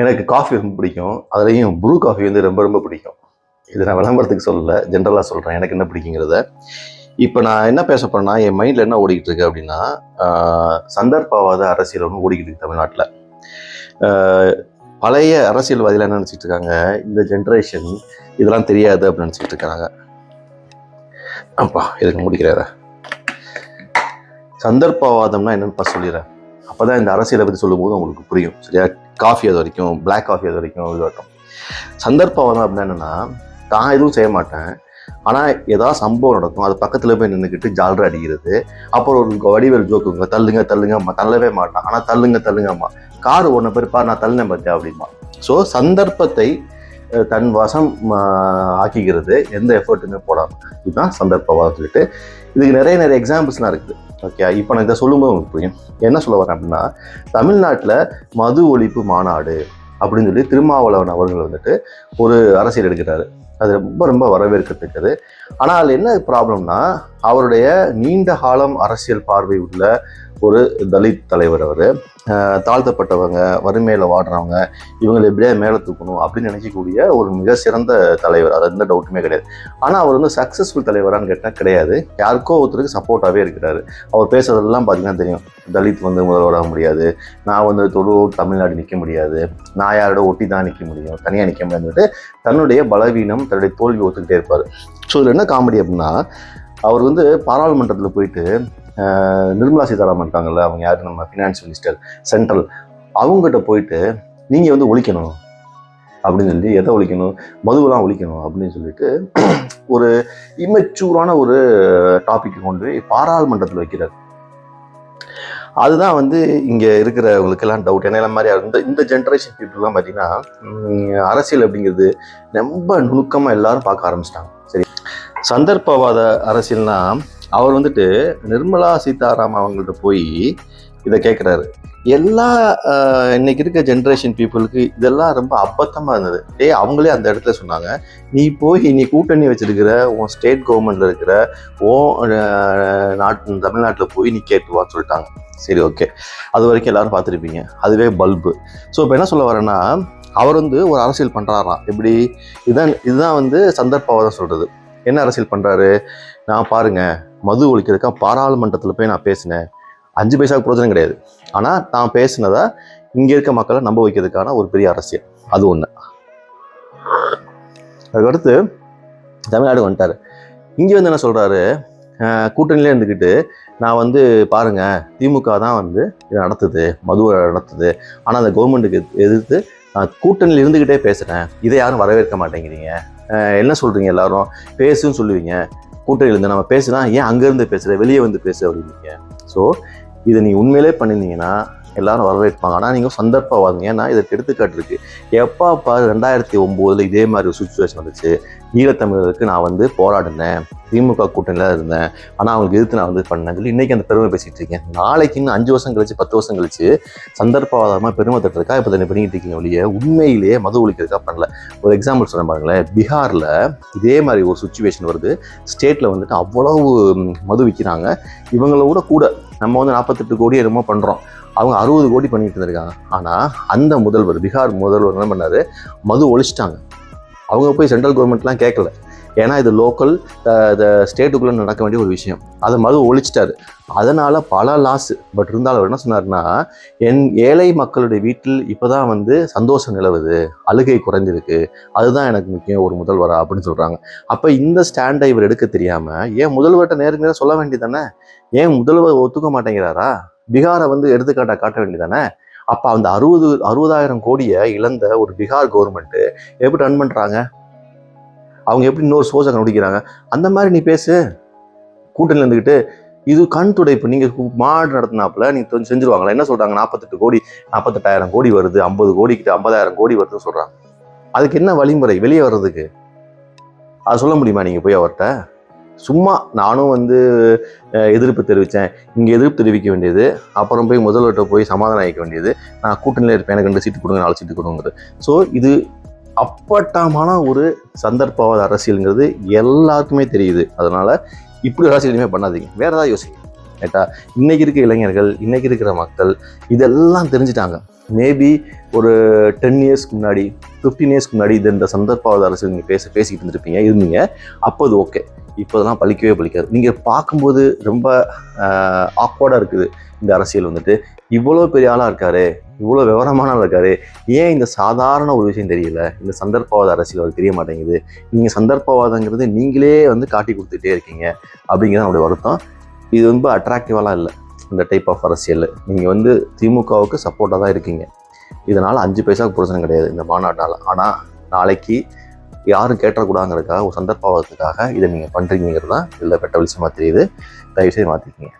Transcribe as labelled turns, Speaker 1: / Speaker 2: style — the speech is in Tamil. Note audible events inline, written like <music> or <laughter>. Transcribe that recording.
Speaker 1: எனக்கு காஃபி ரொம்ப பிடிக்கும். அதுலேயும் ப்ரூ காஃபி வந்து ரொம்ப ரொம்ப பிடிக்கும். இது நான் விளம்பரத்துக்கு சொல்லல ஜென்ரலாக சொல்கிறேன் எனக்கு என்ன பிடிக்குங்கிறத. இப்போ நான் என்ன பேச போறேன்னா என் மைண்டில் என்ன ஓடிக்கிட்டு இருக்கு அப்படின்னா சந்தர்ப்பவாத அரசியல் ஒன்று ஓடிக்கிட்டு இருக்கு தமிழ்நாட்டில். பழைய அரசியல்வாதிகள் என்ன நினச்சிட்டு இருக்காங்க? இந்த ஜென்ரேஷன் இதெல்லாம் தெரியாது அப்படின்னு நினச்சிக்கிட்டு இருக்காங்க. அப்பா இதுக்கு முடிக்கிறார சந்தர்ப்பவாதம்னா என்னன்னு ஃபஸ்ட் சொல்லிடுறேன். அப்பதான் இந்த அரசியலை பற்றி சொல்லும்போது உங்களுக்கு புரியும் சரியா? காஃபி அது வரைக்கும் பிளாக் காஃபி அது வரைக்கும் இது வரைக்கும் சந்தர்ப்பம் அப்படின்னா என்னென்னா தான் எதுவும் செய்ய மாட்டேன். ஆனால் ஏதாவது சம்பவம் நடக்கும் அது பக்கத்தில் போய் நின்றுக்கிட்டு ஜாலரை அடிக்கிறது. அப்புறம் ஒரு வடிவேல் ஜோக்குங்க தள்ளுங்க தள்ளுங்க அம்மா தள்ளவே மாட்டான். ஆனால் தள்ளுங்க தள்ளுங்க அம்மா. கார் ஒன்று பேருப்பா நான் தள்ளினேன் பார்த்தேன் அப்படிமா ஸோ சந்தர்ப்பத்தை தன் வசம் ஆக்கிக்கிறது எந்த எஃபர்ட்டுமே போடாமல் இதுதான் சந்தர்ப்பவாதம் சொல்லிட்டு இதுக்கு நிறைய நிறைய எக்ஸாம்பிள்ஸ்லாம் இருக்குது. ஓகே இப்போ நான் இதை சொல்லும்போது உங்களுக்கு புரியும். என்ன சொல்ல வரேன் அப்படின்னா தமிழ்நாட்டில் மது ஒழிப்பு மாநாடு அப்படின்னு சொல்லி திருமாவளவன் அவர்கள் வந்துட்டு ஒரு அரசியல் எடுக்கிறாரு. அது ரொம்ப ரொம்ப வரவேற்கத்தக்கது. ஆனால் என்ன ப்ராப்ளம்னா அவருடைய நீண்ட காலம் அரசியல் பார்வை உள்ள ஒரு தலித் தலைவர் அவர். தாழ்த்தப்பட்டவங்க வறுமையில் வாடுறவங்க இவங்களை எப்படியா மேலே தூக்கணும் அப்படின்னு நினைக்கக்கூடிய ஒரு மிக சிறந்த தலைவர். அது எந்த டவுட்டுமே கிடையாது. ஆனால் அவர் வந்து சக்ஸஸ்ஃபுல் தலைவரான்னு கேட்டால் கிடையாது. யாருக்கோ ஒருத்தருக்கு சப்போர்ட்டாகவே இருக்கிறாரு. அவர் பேசுறதெல்லாம் பார்த்தீங்கன்னா தெரியும். தலித் வந்து முதல்வராக முடியாது. நான் வந்து தொழு தமிழ்நாடு நிற்க முடியாது. நான் யாரோட ஒட்டி தான் நிற்க முடியும். தனியாக நிற்க முடியாதுன்னுட்டு தன்னுடைய பலவீனம் தன்னுடைய தோல்வி ஒத்துக்கிட்டே இருப்பார். ஸோ இதில் என்ன காமெடி அப்படின்னா அவர் வந்து பாராளுமன்றத்தில் போயிட்டு நிர்மலா சீதாராமன் இருக்காங்கல்ல அவங்க யார்? நம்ம ஃபினான்ஸ் மினிஸ்டர் சென்ட்ரல் அவங்ககிட்ட போயிட்டு நீங்கள் வந்து ஒழிக்கணும். அப்படின்னு சொல்லி எதை ஒழிக்கணும்? மதுவெல்லாம் ஒழிக்கணும். அப்படின்னு சொல்லிட்டு <clears throat> ஒரு இமெச்சூரான ஒரு டாபிக் கொண்டு போய் பாராளுமன்றத்தில் வைக்கிறார். அதுதான் வந்து இங்கே இருக்கிறவங்களுக்கெல்லாம் டவுட் என்ன மாதிரி இந்த இந்த ஜென்ரேஷன் பீப்புளெலாம் பார்த்தீங்கன்னா அரசியல் அப்படிங்கிறது ரொம்ப நுணுக்கமாக எல்லாரும் பார்க்க ஆரம்பிச்சிட்டாங்க. சரி. சந்தர்ப்பவாத அரசியல்னால் அவர் வந்துட்டு நிர்மலா சீதாராமன் அவங்கள்ட்ட போய் இதை கேட்குறாரு எல்லா இன்னைக்கு இருக்க ஜென்ரேஷன் பீப்புளுக்கு இதெல்லாம் ரொம்ப அபத்தமாக இருந்தது. டேய் அவங்களே அந்த இடத்துல சொன்னாங்க நீ போய் நீ கூட்டணி வச்சிருக்கிற உன் ஸ்டேட் கவர்மெண்ட்ல இருக்கிற உன் நாட்டு தமிழ்நாட்டில் போய் நீ கேட்டு வான்னு சொல்லிட்டாங்க. சரி ஓகே அது வரைக்கும் எல்லாரும் பார்த்துருப்பீங்க. அதுவே பல்பு ஸோ இப்போ என்ன சொல்ல வரேன்னா அவர் வந்து ஒரு அரசியல் பண்ணுறாராம் எப்படி? இதுதான் இதுதான் வந்து சந்தர்ப்பவாதம் சொல்கிறது என்ன அரசியல் பண்ணுறாரு நான் பாருங்கள் மது ஒழிக்கிறதுக்காக பாராளுமன்றத்தில் போய் நான் பேசினேன். அஞ்சு பைசாவுக்கு பிரயோஜனம் கிடையாது. ஆனால் நான் பேசினதை இங்கே இருக்க மக்களை நம்ப வைக்கிறதுக்கான ஒரு பெரிய அரசியல். அது ஒன்று அதுக்கடுத்து தமிழ்நாடு வந்துட்டார். இங்கே வந்து என்ன சொல்கிறாரு கூட்டணியிலே இருந்துக்கிட்டு நான் வந்து பாருங்கள் திமுக தான் வந்து இதை நடத்துது மதுவை நடத்துது. ஆனால் அந்த கவர்மெண்ட்டுக்கு எதிர்த்து நான் கூட்டணியில் இருந்துக்கிட்டே பேசுகிறேன் இதை யாரும் வரவேற்க மாட்டேங்கிறீங்க. என்ன சொல்கிறீங்க எல்லாரும்? பேசுன்னு சொல்லுவீங்க. கூட்டணியிலேருந்து நம்ம பேசுனா ஏன் அங்கேருந்து பேசுகிற வெளியே வந்து பேசு அப்படின்னீங்க. ஸோ இதை நீ உண்மையிலே பண்ணியிருந்தீங்கன்னா எல்லாரும் வரவேற்பாங்க. ஆனால் நீங்கள் சந்தர்ப்பவாதம் ஏன்னா இதற்கு எடுத்துக்காட்டு இருக்கு. எப்போ பாரு ரெண்டாயிரத்தி ஒம்போதில் இதே மாதிரி ஒரு சுச்சுவேஷன் வந்துச்சு. ஈழத்தமிழருக்கு நான் வந்து போராடினேன். திமுக கூட்டணியில் இருந்தேன். ஆனால் அவங்களுக்கு எதிர்த்து நான் வந்து பண்ணேன் சொல்லி இன்றைக்கி அந்த பெருமை பேசிகிட்டு இருக்கேன். நாளைக்கு இன்னும் அஞ்சு வருஷம் கழிச்சு பத்து வருஷம் கழிச்சு சந்தர்ப்பவாதமாக பெருமை தட்டுறதுக்கா இப்போ தானே பண்ணிக்கிட்டு இருக்கீங்க ஒழிய உண்மையிலேயே மது ஒழிக்கிறதுக்காக பண்ணல. ஒரு எக்ஸாம்பிள் சொல்ல பாருங்களேன். பீகாரில் இதே மாதிரி ஒரு சுச்சுவேஷன் வருது. ஸ்டேட்டில் வந்துட்டு அவ்வளவு மது விற்கிறாங்க இவங்களோட கூட கூட நம்ம வந்து நாற்பத்தெட்டு கோடி என்னமோ பண்ணுறோம் அவங்க அறுபது கோடி பண்ணிட்டு இருந்திருக்காங்க. ஆனால் அந்த முதல்வர் பீகார் முதல்வர் என்ன பண்ணாரு? மது ஒழிச்சிட்டாங்க. அவங்க போய் சென்ட்ரல் கவர்மெண்ட்லாம் கேட்கல ஏன்னா இது லோக்கல் ஸ்டேட்டுக்குள்ளே நடக்க வேண்டிய ஒரு விஷயம். அதை மது ஒழிச்சிட்டாரு. அதனால் பல லாஸ் பட் இருந்தாலும் அவர் என்ன சொன்னார்னா என் ஏழை மக்களுடைய வீட்டில் இப்போ தான் வந்து சந்தோஷம் நிலவுது. அழுகை குறைஞ்சிருக்கு. அதுதான் எனக்கு முக்கியம் ஒரு முதல்வரா அப்படின்னு சொல்கிறாங்க அப்போ இந்த ஸ்டாண்டை இவர் எடுக்க தெரியாமல் ஏன் முதல்வர்கிட்ட நேருக்கு நேரம் சொல்ல வேண்டியதானே ஏன் முதல்வர் ஒத்துக்க மாட்டேங்கிறாரா? பீகாரை வந்து எடுத்துக்காட்டாக காட்ட வேண்டியதானே அப்போ அந்த அறுபது அறுபதாயிரம் கோடியை இழந்த ஒரு பீகார் கவர்மெண்ட்டு எப்படி ரன் பண்ணுறாங்க அவங்க எப்படி இன்னொரு சோர்ஸை கண்டுபிடிக்கிறாங்க? அந்த மாதிரி நீ பேசு. கூட்டணியில் இருந்துக்கிட்டு இது கண் துடைப்பு. நீங்கள் மாடு நடத்தினாப்புல நீ கொஞ்சம் செஞ்சுருவாங்களா என்ன சொல்கிறாங்க நாற்பத்தெட்டு கோடி நாற்பத்தெட்டாயிரம் கோடி வருது. ஐம்பது கோடி கிட்ட ஐம்பதாயிரம் கோடி வருதுன்னு சொல்கிறாங்க அதுக்கு என்ன வழிமுறை? வெளியே வர்றதுக்கு. அது சொல்ல முடியுமா நீங்கள் போய் அவர்கிட்ட? சும்மா நானும் வந்து எதிர்ப்பு தெரிவித்தேன் இங்கே எதிர்ப்பு தெரிவிக்க வேண்டியது. அப்புறம் போய் முதல்வர்கிட்ட போய் சமாதானம் ஆகிக்க வேண்டியது. நான் கூட்டணியில் இருப்பேன். எனக்கு ரெண்டு சீட்டு கொடுங்க நாலு சீட்டு கொடுங்கிறது ஸோ இது அப்பட்டமான ஒரு சந்தர்ப்பவாத அரசியலுங்கிறது எல்லாருக்குமே தெரியுது. அதனால் இப்படி அரசியல் இனிமேல் பண்ணாதீங்க. வேறு ஏதாவது யோசிங்க. ரைட்டா? இன்றைக்கி இருக்க இளைஞர்கள் இன்றைக்கி இருக்கிற மக்கள் இதெல்லாம் தெரிஞ்சுட்டாங்க. மேபி ஒரு டென் இயர்ஸ்க்கு முன்னாடி ஃபிஃப்டீன் இயர்ஸ்க்கு முன்னாடி இது இந்த சந்தர்ப்பவாத அரசு நீங்கள் பேச பேசிக்கிட்டு இருந்திருப்பீங்க இருந்தீங்க. அப்போ அது ஓகே இப்போ அதெல்லாம் பலிக்கவே நீங்கள் பார்க்கும்போது ரொம்ப ஆக்வர்டாக இருக்குது இந்த அரசியல் வந்துட்டு. இவ்வளோ பெரிய ஆளாக இருக்காரு இவ்வளோ விவரமான ஆளாக இருக்காரு. ஏன் இந்த சாதாரண ஒரு விஷயம் தெரியல? இந்த சந்தர்ப்பவாத அரசியல் அவருக்கு தெரிய மாட்டேங்குது. நீங்கள் சந்தர்ப்பவாதங்கிறது நீங்களே வந்து காட்டி கொடுத்துட்டே இருக்கீங்க அப்படிங்கிறது நம்மளுடைய வருத்தம். இது ரொம்ப அட்ராக்டிவாலாம் இல்லை. இந்த டைப் ஆஃப் அரசியல். நீங்கள் வந்து திமுகவுக்கு சப்போர்ட்டாக தான் இருக்கீங்க. இதனால் அஞ்சு பைசாவுக்கு பிரச்சனை கிடையாது இந்த மாநாட்டால் ஆனால் நாளைக்கு யாரும் கேட்டக்கூடாதுங்கிறதுக்காக ஒரு சந்தர்ப்பத்துக்காக இதை நீங்கள் பண்ணுறீங்கிறது தான் இதில் பெட்ட விஷயமா தெரியுது. தயவுசெய்து மாற்றிக்கிங்க